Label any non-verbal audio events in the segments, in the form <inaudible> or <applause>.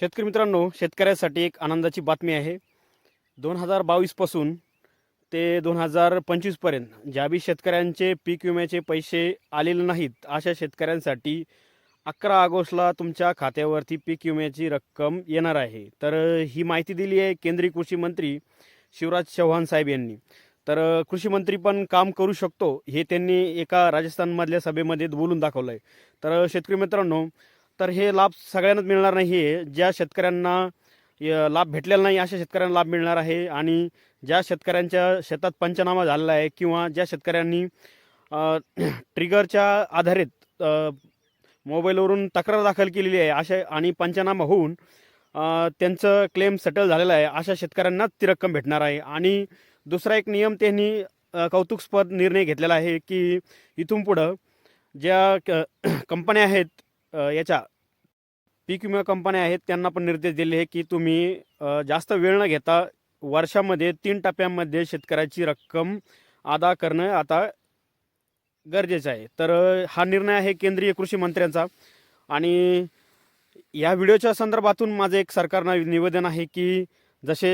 शेतकरी मित्रांनो शेतकऱ्यासाठी एक आनंदाची बातमी आहे. दोन हजार बावीसपासून ते दोन हजार पंचवीसपर्यंत ज्या बी शेतकऱ्यांचे पीक विम्याचे पैसे आलेले नाहीत अशा शेतकऱ्यांसाठी अकरा ऑगस्टला तुमच्या खात्यावरती पीक विम्याची रक्कम येणार आहे. तर ही माहिती दिली आहे केंद्रीय कृषी मंत्री शिवराज चव्हाण साहेब यांनी. तर कृषी मंत्री पण काम करू शकतो हे त्यांनी एका राजस्थानमधल्या सभेमध्ये बोलून दाखवलं आहे तर शेतकरी मित्रांनो तर हे लाभ सगळ्यांनाच मिळणार नाही आहे ज्या शेतकऱ्यांना य- लाभ भेटलेला नाही अशा शेतकऱ्यांना लाभ मिळणार आहे. आणि ज्या शेतकऱ्यांच्या शेतात पंचनामा झालेला आहे किंवा ज्या शेतकऱ्यांनी <clears throat> ट्रिगरच्या आधारित मोबाईलवरून तक्रार दाखल केलेली आहे अशा आणि पंचनामा होऊन त्यांचं क्लेम सेटल झालेलं आहे अशा शेतकऱ्यांनाच ती रक्कम भेटणार आहे. आणि दुसरा एक नियम त्यांनी कौतुकस्पद निर्णय घेतलेला आहे की इथून पुढं ज्या क- <clears throat> कंपन्या आहेत याच्या पीक विमा कंपन्या आहेत त्यांना पण निर्देश दिले आहे की तुम्ही जास्त वेळ न घेता वर्षामध्ये तीन टप्प्यांमध्ये शेतकऱ्याची रक्कम अदा करणं आता गरजेचं आहे. तर हा निर्णय आहे केंद्रीय कृषी मंत्र्यांचा आणि या व्हिडिओच्या संदर्भातून माझं एक सरकारनं निवेदन आहे की जसे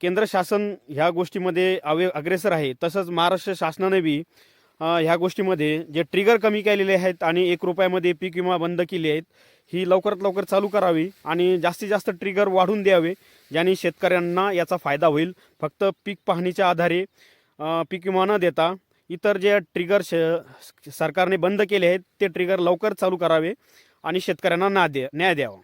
केंद्र शासन ह्या गोष्टीमध्ये अवे अग्रेसर आहे तसंच महाराष्ट्र शासनाने बी ह्या गोष्टीमध्ये जे ट्रिगर कमी केलेले आहेत आणि एक रुपयामध्ये पीक विमा बंद केली आहेत ही लवकरात लवकर चालू करावी आणि जास्तीत जास्त ट्रिगर वाढून द्यावे ज्याने शेतकऱ्यांना याचा फायदा होईल. फक्त पीक पाहणीच्या आधारे पीक विमा न देता इतर जे ट्रिगर श सरकारने बंद केले आहेत ते ट्रिगर लवकर चालू करावे आणि शेतकऱ्यांना ना दे न्याय द्यावा.